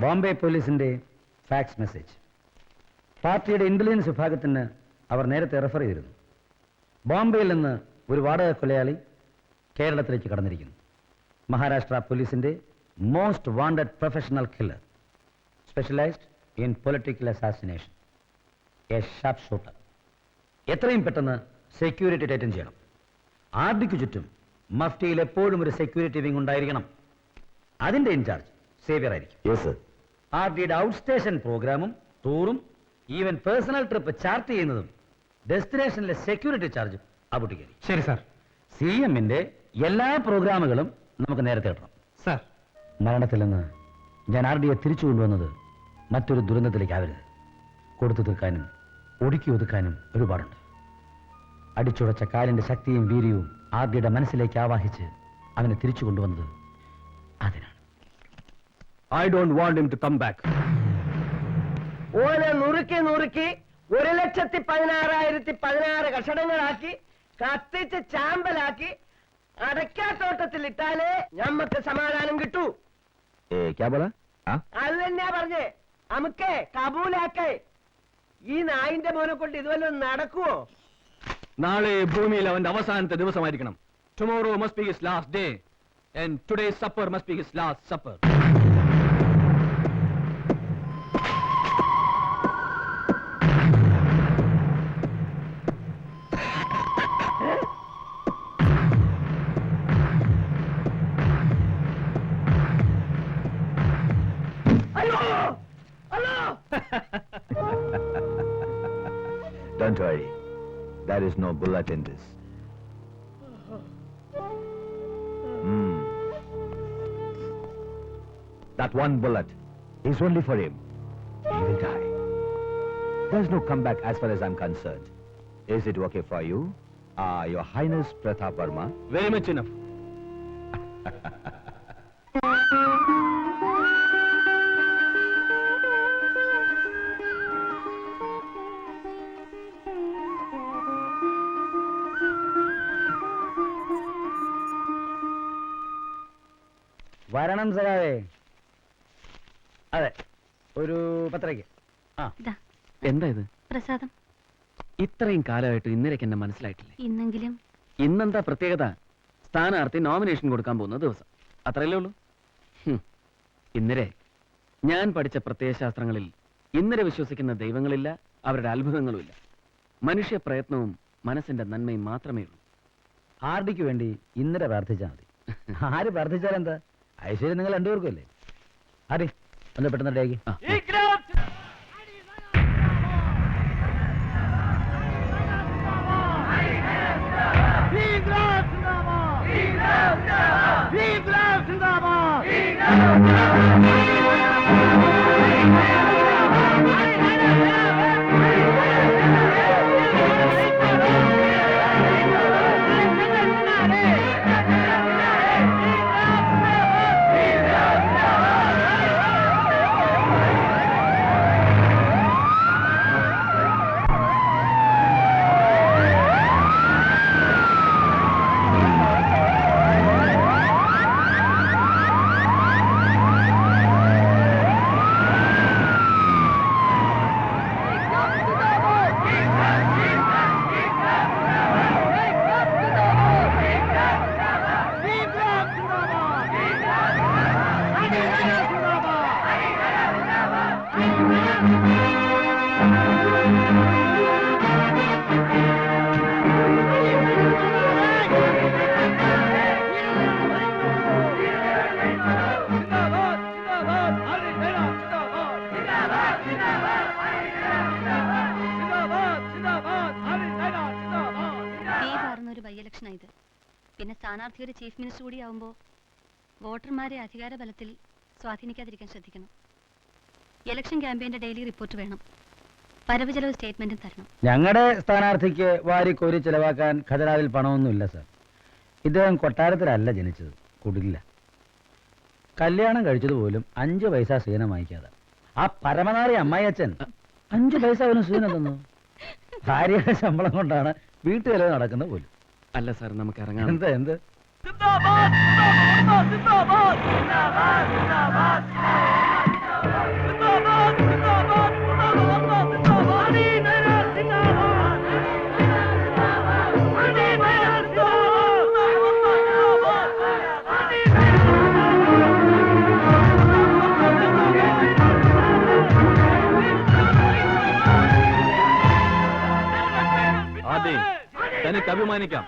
ബോംബെ പോലീസിന്റെ fax message. പാർട്ടിയുടെ intelligence വിഭാഗത്തിന് അവർ നേരത്തെ റെഫർ ചെയ്തിരുന്നു. ബോംബെയിൽ നിന്ന് ഒരു വാടക കൊലയാളി കേരളത്തിലേക്ക് കടന്നിരിക്കുന്നു. മഹാരാഷ്ട്ര പോലീസിന്റെ most wanted professional killer specialised in political assassination a sharp shooter എത്രയും പെട്ടെന്ന് സെക്യൂരിറ്റി ടൈറ്റൻ ചെയ്യണം. ആർഡിക്കു ചുറ്റും മഫ്റ്റിയിൽ എപ്പോഴും ഒരു സെക്യൂരിറ്റി വിങ് ഉണ്ടായിരിക്കണം. അതിന്റെ ഇൻചാർജ് സേവിയർ ആയിരിക്കും. യെസ് സർ ആർ ഡിയുടെ ഔട്ട് സ്റ്റേഷൻ പ്രോഗ്രാമും ടൂറും ഈവൻ പേഴ്സണൽ ട്രിപ്പ് ചാർട്ട് ചെയ്യുന്നതും ഡെസ്റ്റിനേഷനിലെ സെക്യൂരിറ്റി ചാർജും അബുട്ടിക്കരി ശരി സാർ. സി എമ്മിന്റെ എല്ലാ പ്രോഗ്രാമുകളും നമുക്ക് നേരത്തെ ഇടണം സാർ. മരണത്തിൽ നിന്ന് ഞാൻ ആർ ഡിയെ തിരിച്ചു കൊണ്ടുവന്നത് മറ്റൊരു ദുരന്തത്തിലേക്ക് ആവരുത്. കൊടുത്തു തീർക്കാനും ഒടുക്കി ഒതുക്കാനും ഒരുപാടുണ്ട്. അടിച്ചുടച്ച കാലിന്റെ ശക്തിയും വീര്യവും ആർ ഡിയുടെ മനസ്സിലേക്ക് ആവാഹിച്ച് അവനെ തിരിച്ചു കൊണ്ടുവന്നത് അതിനാണ്. I don't want him to come back ഓനെ നുറുക്കി നുറുക്കി ഒരു ലക്ഷത്തി പതിനാറായിരത്തി പതിനാറ് കഷണങ്ങളാക്കി കത്തിച്ച് ചാമ്പലാക്കി അടയ്ക്കാത്തോട്ടത്തിൽ ഇട്ടാലേ ഞമ്മക്ക് സമാധാനം കിട്ടൂ. ക്യാ ബോലാ ആ? അത് തന്നെയാ പറഞ്ഞേ? അമുക്കേ കബൂലാക്കേ. ഈ നായിന്റെ മോനെ കൊണ്ട് ഇതുവല്ലോ നടക്കുവോ? നാളെ ഭൂമിയിൽ അവന്റെ അവസാനത്തെ ദിവസമായിരിക്കണം. Tomorrow must be his last day and today supper must be his last supper is no bullet in this. Hmm. That one bullet is only for him. He will die. There's no comeback as far as I'm concerned. Is it okay for you? Uh, Your Highness Pratap Verma? Very much enough. വരണം സഖാവേ. അതെ ഒരു പത്രയ്ക്ക് ആ. ഇതാ. എന്താ ഇത്? പ്രസാദം. ഇത്രയും കാലമായിട്ട് ഇന്നലേക്ക് എന്നെ മനസ്സിലായിട്ടില്ല? ഇന്നെങ്കിലും. ഇന്നെന്താ പ്രത്യേകത? സ്ഥാനാർത്ഥി നോമിനേഷൻ കൊടുക്കാൻ പോകുന്ന ദിവസം. അത്രയല്ലേ ഉള്ളൂ? ഇന്നലെ ഇന്നരെ ഞാൻ പഠിച്ച പ്രത്യയശാസ്ത്രങ്ങളിൽ ഇന്നരെ വിശ്വസിക്കുന്ന ദൈവങ്ങളില്ല അവരുടെ അത്ഭുതങ്ങളുമില്ല. മനുഷ്യ പ്രയത്നവും മനസ്സിന്റെ നന്മയും മാത്രമേ ഉള്ളൂ. ആർഡിക്ക് വേണ്ടി ഇന്നലെ പ്രാർത്ഥിച്ചാൽ മതി. ആര് പ്രാർത്ഥിച്ചാലെന്താ ഐശ്വര്യം നിങ്ങൾ രണ്ടുപേർക്കും അല്ലേ? ആരെ? ഒന്ന് പെട്ടെന്ന് റെഡിയാക്കി ആ. തീ ഒരു ഇത് പിന്നെ സ്ഥാനാർത്ഥി ഒരു ചീഫ് മിനിസ്റ്റർ കൂടി ആവുമ്പോൾ വോട്ടർമാരെ അധികാര ബലത്തിൽ സ്വാധീനിക്കാതിരിക്കാൻ ശ്രദ്ധിക്കണം. ഇലക്ഷൻ ക്യാമ്പയിന്റെ ഡെയിലി റിപ്പോർട്ട് വേണം. വരവ് ചെലവ് സ്റ്റേറ്റ്മെന്റും തരണം. ഞങ്ങളുടെ സ്ഥാനാർത്ഥിക്ക് വാരി കോരി ചെലവാക്കാൻ ഖജനാവിൽ പണമൊന്നുമില്ല സർ. ഇദ്ദേഹം കൊട്ടാരത്തിലല്ല ജനിച്ചത് കുടില്ല. കല്യാണം കഴിച്ചത് പോലും അഞ്ചു പൈസ സീനം വാങ്ങിക്കാതെ. ആ പരമനാറി അമ്മായി അച്ഛൻ അഞ്ചു പൈസ അവന് സീനം തന്നു. ഭാര്യയുടെ ശമ്പളം കൊണ്ടാണ് വീട്ടുചെലവ് നടക്കുന്നത് പോലും. അല്ല സാർ നമുക്ക് ഇറങ്ങാം. എന്താ എന്ത്? അതെ തനിക്ക് അഭിമാനിക്കാം.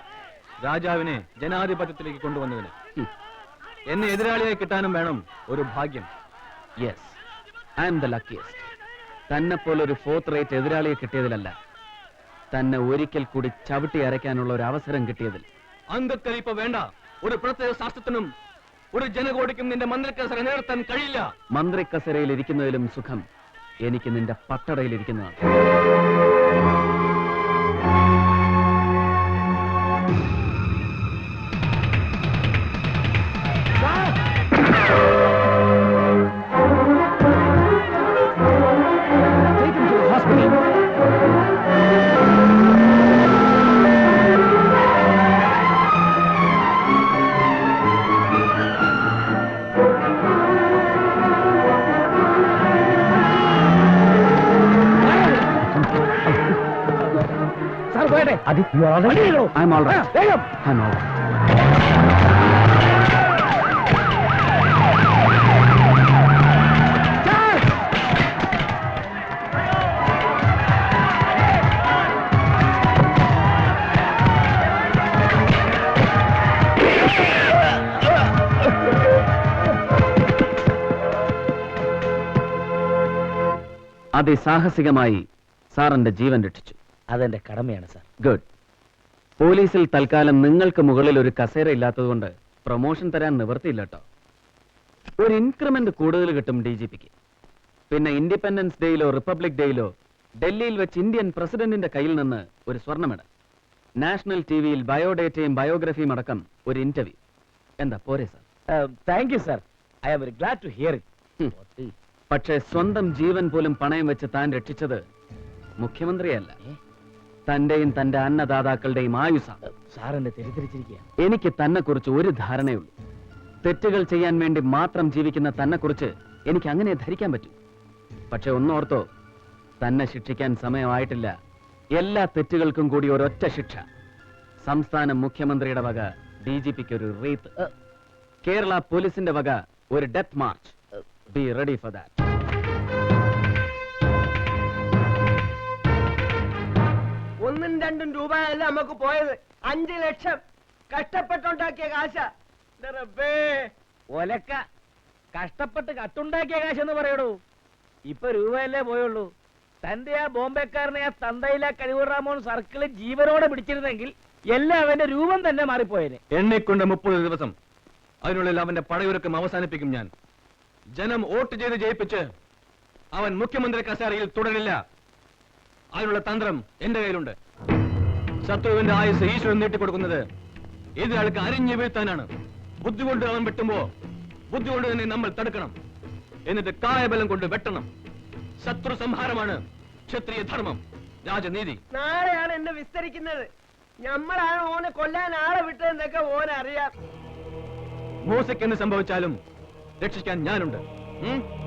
രാജാവിനെ ജനാധിപത്യത്തിലേക്ക് കൊണ്ടുവന്നതിന്. എന്നെ എതിരാളിയായി കിട്ടാനും വേണം ഒരു ഭാഗ്യം. Yes I M the luckiest തന്നെ പോലെ ഒരു ഫോർത്ത് റേറ്റ് എതിരാളിയെ കിട്ടിയതിലല്ല. തന്നെ ഒരിക്കൽ കൂടി ചവിട്ടി അരയ്ക്കാനുള്ള ഒരു അവസരം കിട്ടിയതിൽ. ഇപ്പൊ വേണ്ട. ഒരു പ്രത്യേക ശാസ്ത്രത്തിനും ഒരു ജനകോടിക്കും നിന്റെ മന്ത്രിക്കസര നിലനിർത്താൻ കഴിയില്ല. മന്ത്രിക്കസരയിൽ ഇരിക്കുന്നതിലും സുഖം എനിക്ക് നിന്റെ പട്ടടയിൽ ഇരിക്കുന്നതാണ്. Sir പോയട്ടെ I'm all right I'm all അതിസാഹസികമായി സാറിന്റെ ജീവൻ രക്ഷിച്ചു. അതെന്റെ കടമയാണ് സാർ. ഗുഡ്. പോലീസിൽ തൽക്കാലം നിങ്ങൾക്ക് മുകളിൽ ഒരു കസേര ഇല്ലാത്തതുകൊണ്ട് പ്രൊമോഷൻ തരാൻ നിവർത്തിയില്ല കേട്ടോ ഒരു ഇൻക്രിമെന്റ് കൂടുതൽ കിട്ടും ഡി ജി പിക്ക്. പിന്നെ ഇൻഡിപെൻഡൻസ് ഡേയിലോ റിപ്പബ്ലിക് ഡേയിലോ ഡൽഹിയിൽ വെച്ച് ഇന്ത്യൻ പ്രസിഡന്റിന്റെ കയ്യിൽ നിന്ന് ഒരു സ്വർണ മെഡൽ നാഷണൽ ടി വിയിൽ ബയോഡേറ്റയും ബയോഗ്രഫിയും അടക്കം ഒരു ഇന്റർവ്യൂ. എന്താ പോരെ sir? Thank you sir. I am very glad to hear it. പക്ഷേ സ്വന്തം ജീവൻ പോലും പണയം വെച്ച് താൻ രക്ഷിച്ചത് മുഖ്യമന്ത്രിയല്ല. തന്റെയും തന്റെ അന്നദാതാക്കളുടെയും എന്നെ തെറ്റിദ്ധരിച്ചിരിക്കുക എനിക്ക് തന്നെ കുറിച്ച് ഒരു ധാരണയുള്ളൂ. തെറ്റുകൾ ചെയ്യാൻ വേണ്ടി മാത്രം ജീവിക്കുന്ന തന്നെ കുറിച്ച് എനിക്ക് അങ്ങനെ ധരിക്കാൻ പറ്റും. പക്ഷെ ഒന്നോർത്തോ തന്നെ ശിക്ഷിക്കാൻ സമയമായിട്ടില്ല. എല്ലാ തെറ്റുകൾക്കും കൂടി ഒരൊറ്റ ശിക്ഷ. സംസ്ഥാന മുഖ്യമന്ത്രിയുടെ വക ഡി ജി പിക്ക് ഒരു റീത്ത്. കേരള പോലീസിന്റെ വക ഒരു death march. Be ready for that രണ്ടും രൂപയല്ല നമുക്ക് പോയത്. അഞ്ചു ലക്ഷം കഷ്ടപ്പെട്ടുണ്ടാക്കിയ കാശ. ഒലക്ക. കഷ്ടപ്പെട്ട് കട്ടുണ്ടാക്കിയ കാശെന്ന് പറയടൂ. ഇപ്പൊ രൂപയല്ലേ പോയുള്ളൂ. തന്റെ ആ ബോംബെക്കാരനെ ആ തന്തയിലെ കഴിവുറാമോൻ സർക്കിളിൽ ജീവനോടെ പിടിച്ചിരുന്നെങ്കിൽ എല്ലാം അവന്റെ രൂപം തന്നെ മാറിപ്പോയേനെ. എണ്ണിക്കൊണ്ട് മുപ്പത് ദിവസം. അതിനുള്ളിൽ അവന്റെ പടയൊരുക്കം അവസാനിപ്പിക്കും ഞാൻ. ജനം വോട്ട് ചെയ്ത് ജയിപ്പിച്ച് അവൻ മുഖ്യമന്ത്രി കസേരയിൽ തുടരില്ല. അതിനുള്ള തന്ത്രം എന്റെ കയ്യിലുണ്ട്. ശത്രുവിന്റെ ആയുസ് ഈശ്വരൻ നീട്ടിക്കൊടുക്കുന്നത്. എതിരാൾക്ക് അരിഞ്ഞു വീഴ്ത്താനാണ്. ബുദ്ധി കൊണ്ട് അവൻ വെട്ടുമ്പോ ബുദ്ധി കൊണ്ട് തന്നെ നമ്മൾ തടുക്കണം. എന്നിട്ട് കായബലം കൊണ്ട് വെട്ടണം. ശത്രു സംഹാരമാണ് ക്ഷത്രിയ ധർമ്മം. രാജനീതി. നാളെയാണ് എന്നെ വിസ്തരിക്കുന്നത്. ഞമ്മളാണ് ഓനെ കൊല്ലാൻ ആളെ വിട്ടതെന്നൊക്കെ ഓനറിയാം. മൂസയ്ക്ക് എന്ത് സംഭവിച്ചാലും രക്ഷിക്കാൻ ഞാനുണ്ട്. ഉം?